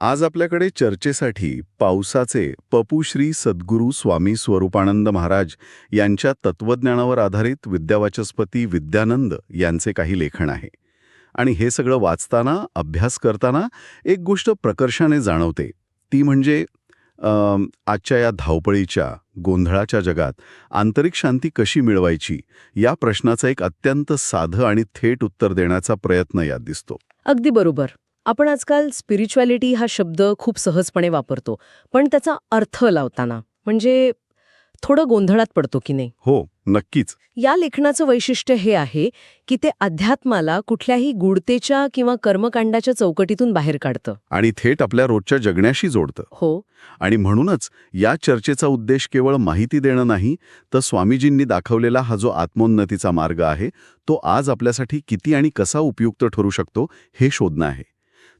आज आपल्याकडे चर्चेसाठी पावसाचे पपू श्री सद्गुरू स्वामी स्वरूपानंद महाराज यांच्या तत्वज्ञानावर आधारित विद्यावाचस्पती विद्यानंद यांचे काही लेखन आहे. आणि हे सगळं वाचताना अभ्यास करताना एक गोष्ट प्रकर्षाने जाणवते. ती म्हणजे आजच्या या धावपळीच्या गोंधळाच्या जगात आंतरिक शांती कशी मिळवायची या प्रश्नाचं एक अत्यंत साधं आणि थेट उत्तर देण्याचा प्रयत्न यात दिसतो. अगदी बरोबर. आपण आजकाल स्पिरिच्युअलिटी हा शब्द खूप सहजपणे वापरतो पण त्याचा अर्थ लावताना म्हणजे थोडं गोंधळात पडतो की नाही? हो नक्कीच. या लेखनाचं वैशिष्ट्य हे आहे की ते अध्यात्माला कुठल्याही गुडतेच्या किंवा कर्मकांडाच्या चौकटीतून बाहेर काढतं. आणि थेट आपल्या रोजच्या जगण्याशी जोडतं. हो. आणि म्हणूनच या चर्चेचा उद्देश केवळ माहिती देणं नाही तर स्वामीजींनी दाखवलेला हा जो आत्मोन्नतीचा मार्ग आहे तो आज आपल्यासाठी किती आणि कसा उपयुक्त ठरू शकतो हे शोधणं आहे.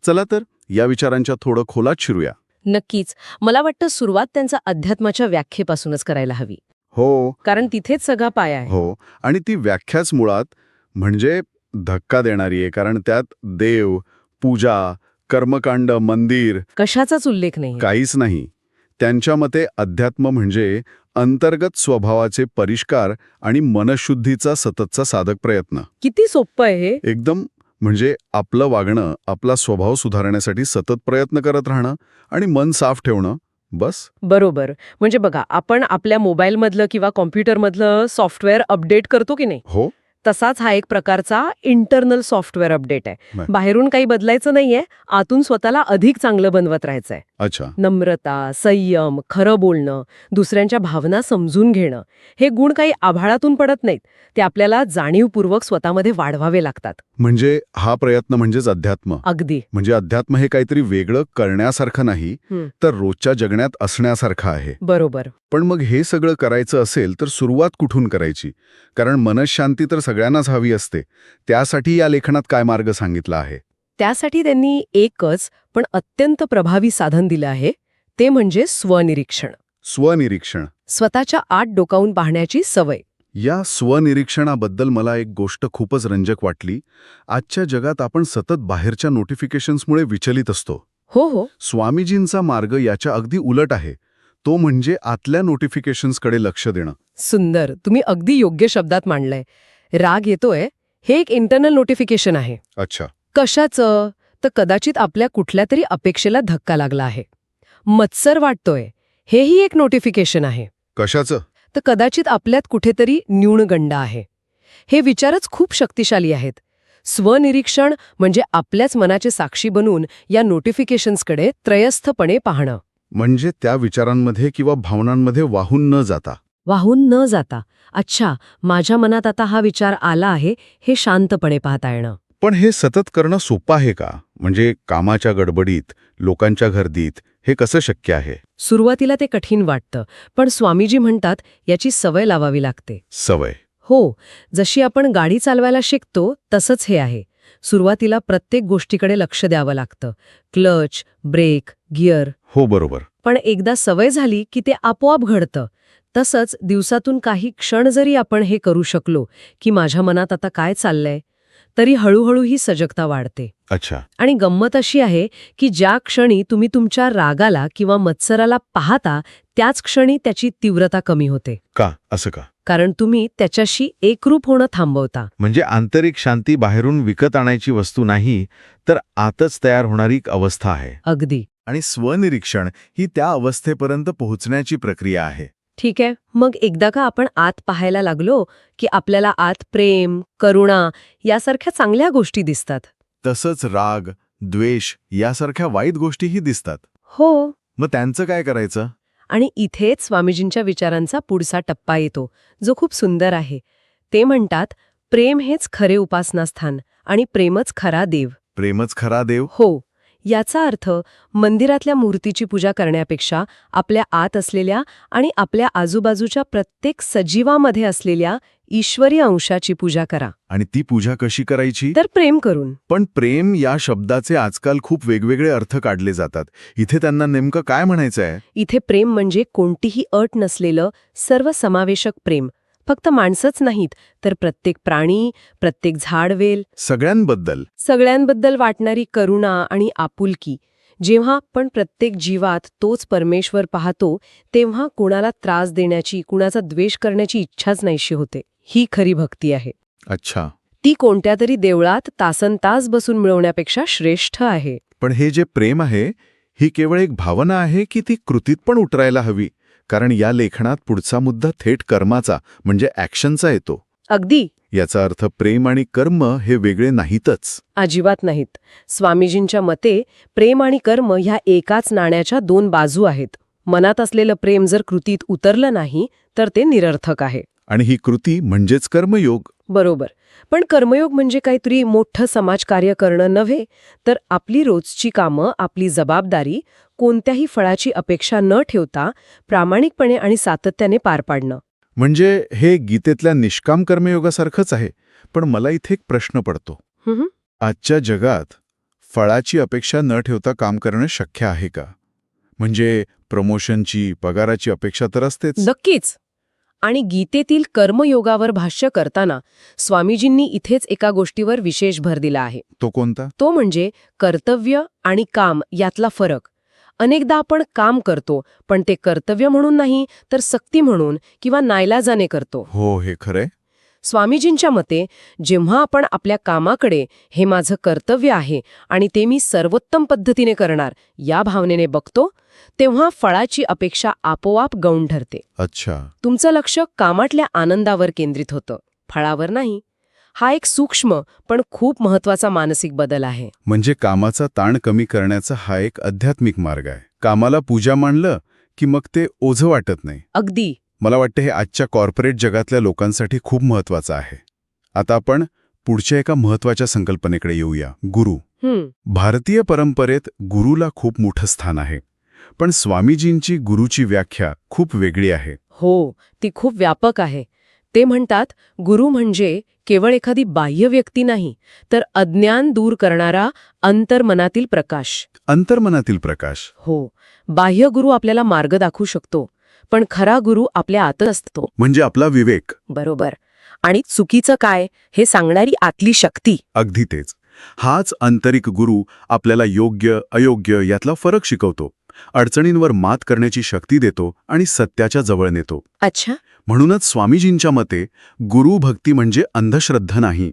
चला तर या विचारांच्या थोडं खोलात शिरूया. नक्कीच. मला वाटतं सुरुवात त्यांचा अध्यात्माच्या व्याख्येपासूनच करायला हवी. हो. कारण तिथेच सगळा पाया आहे. हो. आणि ती व्याख्याच मुळात म्हणजे धक्का देणारी आहे कारण त्यात देव पूजा कर्मकांड मंदिर कशाचाच उल्लेख नाही काहीच नाही. त्यांच्या मते अध्यात्म म्हणजे अंतर्गत स्वभावाचे परिष्कार आणि मनशुद्धीचा सततचा साधक प्रयत्न. किती सोपं आहे हे. एकदम म्हणजे आपलं वागणं आपला स्वभाव सुधारण्यासाठी सतत प्रयत्न करत राहणं आणि मन साफ ठेवणं बस? बरोबर. म्हणजे बघा आपण आपल्या मोबाईलमधलं किंवा कॉम्प्युटरमधलं सॉफ्टवेअर अपडेट करतो की नाही? हो. तसाच हा एक प्रकारचा इंटरनल सॉफ्टवेअर अपडेट आहे. बाहेरून काही बदलायचं नाहीये आतून स्वतःला अधिक चांगलं बनवत राहायचंय. अच्छा. नम्रता संयम खरं बोलणं दुसऱ्यांच्या भावना समजून घेणं हे गुण काही आभाळातून पडत नाहीत. ते आपल्याला जाणीवपूर्वक स्वतःमध्ये वाढवावे लागतात. म्हणजे हा प्रयत्न म्हणजेच अध्यात्म. अगदी. म्हणजे अध्यात्म हे काहीतरी वेगळं करण्यासारखं नाही. तर रोजच्या जगण्यात असण्यासारखं आहे. बरोबर. पण मग हे सगळं करायचं असेल तर सुरुवात कुठून करायची? कारण मनशांती तर सगळ्यांनाच हवी असते. त्यासाठी या लेखनात काय मार्ग सांगितला आहे? त्यासाठी त्यांनी एकच पण अत्यंत प्रभावी साधन दिलं आहे. ते म्हणजे स्वनिरीक्षण. स्वनिरीक्षण. स्वतःच्या आत डोकावून पाहण्याची सवय. या स्वनिरीक्षणाबद्दल मला एक गोष्ट खूपच रंजक वाटली. आजच्या जगात आपण सतत बाहेरच्या नोटिफिकेशन्समुळे विचलित असतो. हो हो. स्वामीजींचा मार्ग याच्या अगदी उलट आहे. तो म्हणजे आतल्या नोटिफिकेशन्सकडे लक्ष देणं. सुंदर. तुम्ही अगदी योग्य शब्दात मांडलंय. राग येतोय. हे एक इंटरनल नोटिफिकेशन आहे. अच्छा. कशाचं? तर कदाचित आपल्या कुठल्या तरी अपेक्षेला धक्का लागला आहे. मत्सर वाटतोय. हेही एक नोटिफिकेशन आहे. कशाचं? तर कदाचित आपल्यात कुठेतरी न्यूनगंड आहे. हे विचारच खूप शक्तिशाली आहेत. स्वनिरीक्षण म्हणजे आपल्याच मनाचे साक्षी बनून या नोटिफिकेशन्सकडे त्रयस्थपणे पाहणं. म्हणजे त्या विचारांमध्ये किंवा भावनांमध्ये वाहून न जाता. वाहून न जाता. अच्छा माझ्या मनात आता हा विचार आला आहे हे शांतपणे पाहता येणं. पण हे सतत करणं सोपं आहे का? म्हणजे कामाच्या गडबडीत लोकांच्या गर्दीत हे कसं शक्य आहे? सुरुवातीला ते कठीण वाटतं पण स्वामीजी म्हणतात याची सवय लावावी लागते. सवय. हो जशी आपण गाडी चालवायला शिकतो तसंच हे आहे. सुरुवातीला प्रत्येक गोष्टीकडे लक्ष द्यावं लागतं. Clutch brake gear. हो बरोबर. पण एकदा सवय झाली की ते आपोआप घडतं. तसंच दिवसातून काही क्षण जरी आपण हे करू शकलो की माझ्या मनात आता काय चाललंय? तरी हळूहळू ही सजगता वाढते. अच्छा. आणि गंमत अशी आहे की ज्या क्षणी तुम्ही तुमच्या रागाला किंवा मत्सराला पाहता त्याच क्षणी त्याची तीव्रता कमी होते. का? असं का? कारण तुम्ही त्याच्याशी एकरूप होणं थांबवता. म्हणजे आंतरिक शांती बाहेरून विकत आणायची वस्तू नाही तर आतच तयार होणारी एक अवस्था आहे. अगदी. आणि स्वनिरीक्षण ही त्या अवस्थेपर्यंत पोहोचण्याची प्रक्रिया आहे. ठीक आहे. मग एकदा का आपण आत पाहायला लागलो की आपल्याला आत प्रेम करुणा यासारख्या चांगल्या गोष्टी दिसतात? तसंच राग द्वेष यासारख्या वाईट गोष्टीही दिसतात. हो. मग त्यांचं काय करायचं? आणि इथेच स्वामीजींच्या विचारांचा पुढचा टप्पा येतो जो खूप सुंदर आहे. ते म्हणतात प्रेम हेच खरे उपासनास्थान आणि प्रेमच खरा देव. प्रेमच खरा देव? हो. याचा अर्थ मंदिरातल्या मूर्तीची पूजा करण्यापेक्षा आपल्या आत असलेल्या आणि आपल्या आजूबाजूच्या प्रत्येक सजीवामध्ये असलेल्या ईश्वरी अंशाची पूजा करा. आणि ती पूजा कशी करायची? तर प्रेम करून. पण प्रेम या शब्दाचे आजकाल खूप वेगवेगळे अर्थ काढले जातात. इथे त्यांना नेमकं काय म्हणायचं आहे इथे प्रेम म्हणजे कोणतीही अट नसलेलं सर्वसमावेशक प्रेम. फक्त माणसंच नाहीत तर प्रत्येक प्राणी प्रत्येक झाडवेल सगळ्यांबद्दल. सगळ्यांबद्दल वाटणारी करुणा आणि आपुलकी. जेव्हा आपण प्रत्येक जीवात तोच परमेश्वर पाहतो तेव्हा कुणाला त्रास देण्याची कुणाचा द्वेष करण्याची इच्छाच नाहीशी होते. ही खरी भक्ती आहे. अच्छा. ती कोणत्या तरी देवळात तासनतास बसून मिळवण्यापेक्षा श्रेष्ठ आहे. पण हे जे प्रेम आहे ही केवळ एक भावना आहे की ती कृतीत पण उतरायला हवी? कारण या लेखनात पुढचा मुद्दा थेट कर्माचा म्हणजे ॲक्शनचा येतो. अगदी. याचा अर्थ प्रेम आणि कर्म हे वेगळे नाहीतच. अजिबात नाहीत. स्वामीजींच्या मते प्रेम आणि कर्म ह्या एकाच नाण्याच्या दोन बाजू आहेत. मनात असलेलं प्रेम जर कृतीत उतरलं नाही तर ते निरर्थक आहे. आणि ही कृती म्हणजेच कर्मयोग. बरोबर. पण कर्मयोग म्हणजे काहीतरी मोठं समाजकार्य करणं नव्हे तर आपली रोजची कामं आपली जबाबदारी कोणत्याही फळाची अपेक्षा न ठेवता प्रामाणिकपणे आणि सातत्याने पार पाडणं. म्हणजे हे गीतेतल्या निष्काम कर्मयोगासारखंच आहे पण मला इथे एक प्रश्न पडतो. आजच्या जगात फळाची अपेक्षा न ठेवता काम करणं शक्य आहे का? म्हणजे प्रमोशनची पगाराची अपेक्षा तर असतेच. नक्कीच. आणि गीतेतील कर्मयोगावर भाष्य करताना स्वामीजींनी इथेच एका गोष्टीवर विशेष भर दिला आहे. तो कोणता? तो म्हणजे कर्तव्य आणि काम यातला फरक. अनेकदा आपण काम करतो पण ते कर्तव्य म्हणून नाही तर सक्ती म्हणून किंवा नायलाजाने करतो. हो हे खरंय. स्वामीजींच्या मते जेव्हा आपण आपल्या कामाकडे हे माझं कर्तव्य आहे आणि ते मी सर्वोत्तम पद्धतीने करणार या भावनेने बघतो तेव्हा फळाची अपेक्षा आपोआप गौण ठरते. अच्छा. तुमचं लक्ष कामातल्या आनंदावर केंद्रित होतं फळावर नाही. हा एक सूक्ष्म पण खूप महत्त्वाचा मानसिक बदल आहे. म्हणजे कामाचा ताण कमी करण्याचा हा एक आध्यात्मिक मार्ग आहे. कामाला पूजा मानलं की मग ते ओझं वाटत नाही. अगदी. मला वाटतं हे आजच्या कॉर्पोरेट जगातल्या लोकांसाठी खूप महत्वाचं आहे. आता आपण पुढच्या एका महत्त्वाच्या संकल्पनेकडे येऊया. गुरु. भारतीय परंपरेत गुरुला खूप मोठं स्थान आहे. पण स्वामीजींची गुरुची व्याख्या खूप वेगळी आहे. हो ती खूप व्यापक आहे. ते म्हणतात गुरु म्हणजे केवळ एखादी बाह्य व्यक्ती नाही तर अज्ञान दूर करणारा अंतर्मनातील प्रकाश. अंतर्मनातील प्रकाश. हो बाह्य गुरु आपल्याला मार्ग दाखवू शकतो. पण खरा गुरु आपल्या आतच असतो. म्हणजे आपला विवेक. बरोबर. आणि चुकीचं काय हे सांगणारी आतली शक्ती. अगदी तेच. हाच आंतरिक गुरु आपल्याला योग्य अयोग्य यातला फरक शिकवतो. अडचणींवर मात करण्याची शक्ती देतो आणि सत्याच्या जवळ नेतो. अच्छा. म्हणूनच स्वामीजींच्या मते गुरुभक्ती म्हणजे अंधश्रद्धा नाही.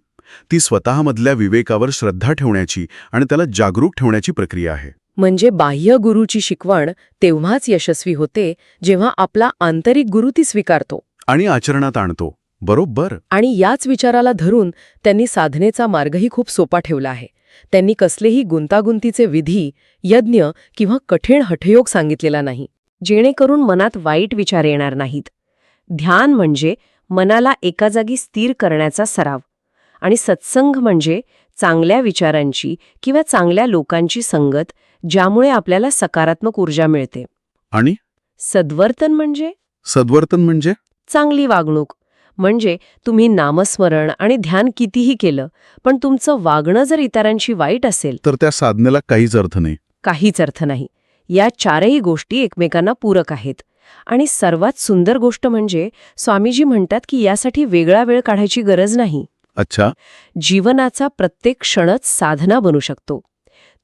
ती स्वतःमधल्या विवेकावर श्रद्धा ठेवण्याची आणि त्याला जागरूक ठेवण्याची प्रक्रिया आहे. म्हणजे बाह्य गुरुची शिकवण तेव्हाच यशस्वी होते जेव्हा आपला आंतरिक गुरु ती स्वीकारतो. आणि आचरणात आणतो. बरोबर? आणि याच विचाराला धरून त्यांनी साधनेचा मार्गही खूप सोपा ठेवला आहे. त्यांनी कसलेही गुंतागुंतीचे विधी यज्ञ किंवा कठीण हठयोग सांगितलेला नाही जेणेकरून मनात वाईट विचार येणार नाहीत. ध्यान म्हणजे मनाला एका जागी स्थिर करण्याचा सराव. आणि सत्संग म्हणजे चांगल्या विचारांची किंवा चांगल्या लोकांची संगत ज्यामुळे आपल्याला सकारात्मक ऊर्जा मिळते. आणि? सद्वर्तन म्हणजे? सद्वर्तन म्हणजे? चांगली वागणूक. म्हणजे तुम्ही नामस्मरण आणि ध्यान कितीही केलं पण तुमचं वागणं जर इतरांशी वाईट असेल तर त्या साधनेला काहीच अर्थ नाही. काहीच अर्थ नाही. या चारही गोष्टी एकमेकांना पूरक आहेत. आणि सर्वात सुंदर गोष्ट म्हणजे स्वामीजी म्हणतात की यासाठी वेगळा वेळ काढायची गरज नाही. अच्छा. जीवनाचा प्रत्येक क्षणच साधना बनू शकतो.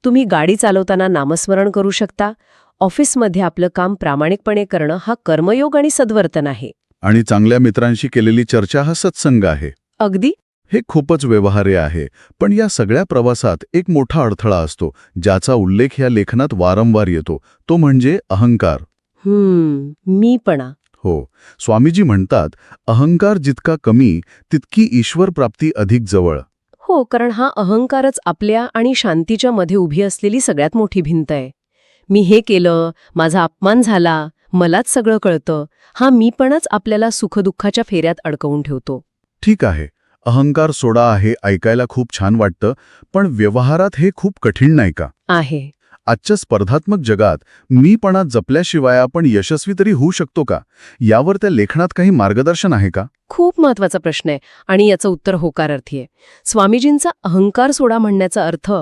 तुम्ही गाडी चालवताना नामस्मरण करू शकता. ऑफिसमध्ये आपलं काम प्रामाणिकपणे करणं हा कर्मयोग आणि सद्वर्तन आहे. आणि चांगल्या मित्रांशी केलेली चर्चा हा सत्संग आहे. अगदी. हे खूपच व्यवहार्य आहे. पण या सगळ्या प्रवासात एक मोठा अडथळा असतो ज्याचा उल्लेख या लेखनात वारंवार येतो. तो म्हणजे अहंकार. हम्म मीपणा हो. स्वामीजी म्हणतात अहंकार जितका कमी तितकी ईश्वर प्राप्ती अधिक जवळ. हो कारण हा अहंकारच आपल्या आणि शांतीच्या मध्ये उभी असलेली सगळ्यात मोठी भिंत आहे. मी हे केलं माझा अपमान झाला मलाच सगळं कळतं हा मीपणच आपल्याला सुखदुःखाच्या फेऱ्यात अडकवून ठेवतो. ठीक आहे अहंकार सोडा आहे ऐकायला खूप छान वाटतं पण व्यवहारात हे खूप कठीण नाही का? आहे. आजच्या स्पर्धात्मक जगात मीपणा जपल्याशिवाय आपण यशस्वी तरी होऊ शकतो का? यावर त्या लेखनात काही मार्गदर्शन आहे का? खूप महत्त्वाचा प्रश्न आहे आणि याचं उत्तर होकारार्थी आहे. स्वामीजींचा अहंकार सोडा म्हणण्याचा अर्थ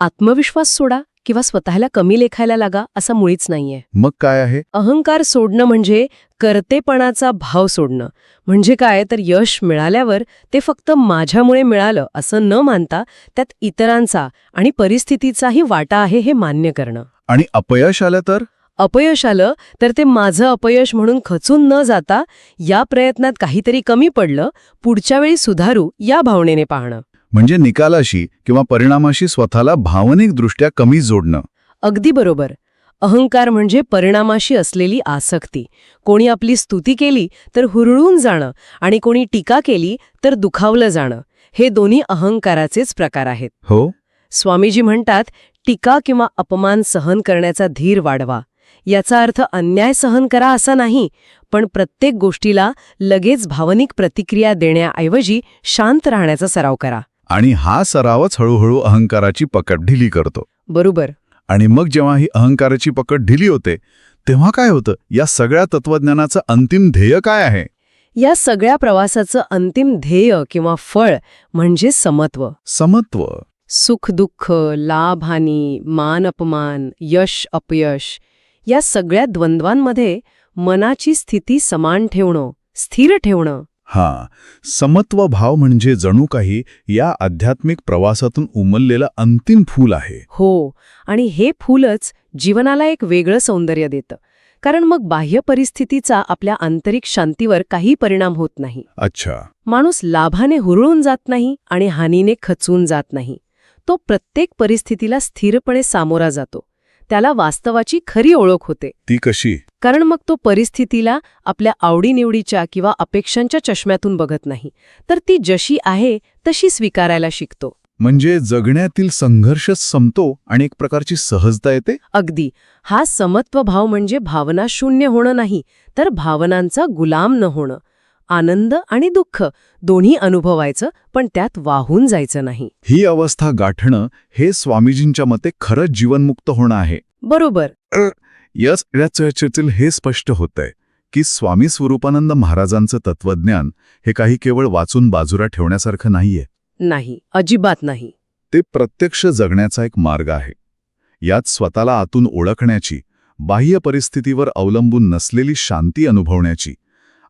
आत्मविश्वास सोडा किंवा स्वतःला कमी लेखायला लागा असा मुळीच नाहीये. मग काय आहे? अहंकार सोडणं म्हणजे कर्तेपणाचा भाव सोडणं. म्हणजे काय? तर यश मिळाल्यावर ते फक्त माझ्यामुळे मिळालं असं न मानता त्यात इतरांचा आणि परिस्थितीचाही वाटा आहे हे मान्य करणं. आणि अपयश आलं तर? अपयश आलं तर ते माझं अपयश म्हणून खचून न जाता या प्रयत्नात काहीतरी कमी पडलं पुढच्या वेळी सुधारू या भावनेने पाहणं. म्हणजे निकालाशी किंवा परिणामाशी स्वतःला भावनिकदृष्ट्या कमी जोडणं. अगदी बरोबर. अहंकार म्हणजे परिणामाशी असलेली आसक्ती. कोणी आपली स्तुती केली तर हुरळून जाणं आणि कोणी टीका केली तर दुखावलं जाणं. हे दोन्ही अहंकाराचेच प्रकार आहेत. हो. स्वामीजी म्हणतात टीका किंवा अपमान सहन करण्याचा धीर वाढवा. याचा अर्थ अन्याय सहन करा असा नाही पण प्रत्येक गोष्टीला लगेच भावनिक प्रतिक्रिया देण्याऐवजी शांत राहण्याचा सराव करा. आणि हा सरावच हळूहळू अहंकाराची पकड ढिली करतो. बरोबर. आणि मग जेव्हा ही अहंकाराची पकड ढिली होते तेव्हा काय होतं? या सगळ्या तत्वज्ञानाचं अंतिम ध्येय काय आहे? या सगळ्या प्रवासाचं अंतिम ध्येय किंवा फळ म्हणजे समत्व. समत्व. सुख दुःख लाभ हानी मान अपमान यश अपयश या सगळ्या द्वंद्वांमध्ये मनाची स्थिती समान ठेवणं स्थिर ठेवणं हा समत्व भाव म्हणजे जणू काही या आध्यात्मिक प्रवासातून उमललेलं अंतिम फूल आहे. हो आणि हे फूलच जीवनाला एक वेगळं सौंदर्य देतं. कारण मग बाह्य परिस्थितीचा आपल्या आंतरिक शांतीवर काही परिणाम होत नाही. अच्छा. माणूस लाभाने हुरळून जात नाही आणि हानीने खचून जात नाही. तो प्रत्येक परिस्थितीला स्थिरपणे सामोरा जातो. त्याला वास्तवाची खरी ओळख होते. ती कशी? कारण मग तो परिस्थितीला आपल्या आवडीनिवडीच्या किंवा अपेक्षांच्या चष्म्यातून बघत नाही. तर ती जशी आहे तशी स्वीकारायला शिकतो. म्हणजे जगण्यातील संघर्ष संपतो आणि एक प्रकारची सहजता येते? अगदी. हा समत्व भाव म्हणजे भावना शून्य होणं नाही तर भावनांचा गुलाम न होणं. आनंद आणि दुःख दोन्ही अनुभवायचं पण त्यात वाहून जायचं नाही. ही अवस्था गाठणं हे स्वामीजींच्या मते खरंच जीवनमुक्त होणं आहे. बरोबर. याच या चर्चेतील हे स्पष्ट होतंय की स्वामी स्वरूपानंद महाराजांचं तत्वज्ञान हे काही केवळ वाचून बाजूला ठेवण्यासारखं नाहीये. नाही अजिबात नाही. ते प्रत्यक्ष जगण्याचा एक मार्ग आहे. यात स्वतःला आतून ओळखण्याची बाह्य परिस्थितीवर अवलंबून नसलेली शांती अनुभवण्याची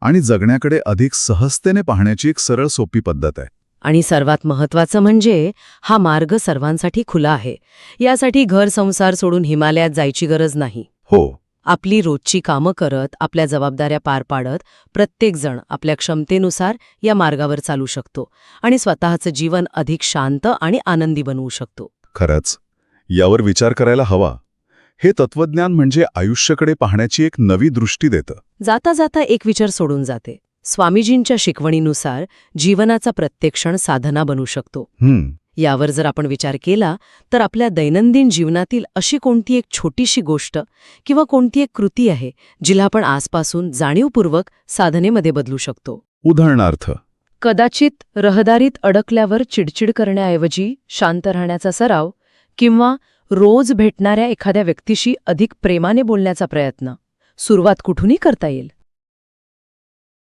आणि जगण्याकडे अधिक सहजतेने पाहण्याची एक सरळ सोपी पद्धत आहे. आणि सर्वात महत्वाचं म्हणजे हा मार्ग सर्वांसाठी खुला आहे. यासाठी घर संसार सोडून हिमालयात जायची गरज नाही. हो. आपली रोजची कामं करत आपल्या जबाबदाऱ्या पार पाडत प्रत्येकजण आपल्या क्षमतेनुसार या मार्गावर चालू शकतो आणि स्वतःचं जीवन अधिक शांत आणि आनंदी बनवू शकतो. खरंच. यावर विचार करायला हवा. हे तत्वज्ञान म्हणजे आयुष्याकडे पाहण्याची एक नवी दृष्टी देतं. जाता जाता एक विचार सोडून जाते. स्वामीजींच्या शिकवणीनुसार जीवनाचा प्रत्येक क्षण साधना बनू शकतो. हम्म यावर जर आपण विचार केला तर आपल्या दैनंदिन जीवनातील अशी कोणती एक छोटीशी गोष्ट किंवा कोणती एक कृती आहे जिला आपण आजपासून जाणीवपूर्वक साधनेमध्ये बदलू शकतो? उदाहरणार्थ कदाचित रहदारीत अडकल्यावर चिडचिड करण्याऐवजी शांत राहण्याचा सराव किंवा रोज भेटणाऱ्या एखाद्या व्यक्तीशी अधिक प्रेमाने बोलण्याचा प्रयत्न सुरुवात कुठूनही करता येईल.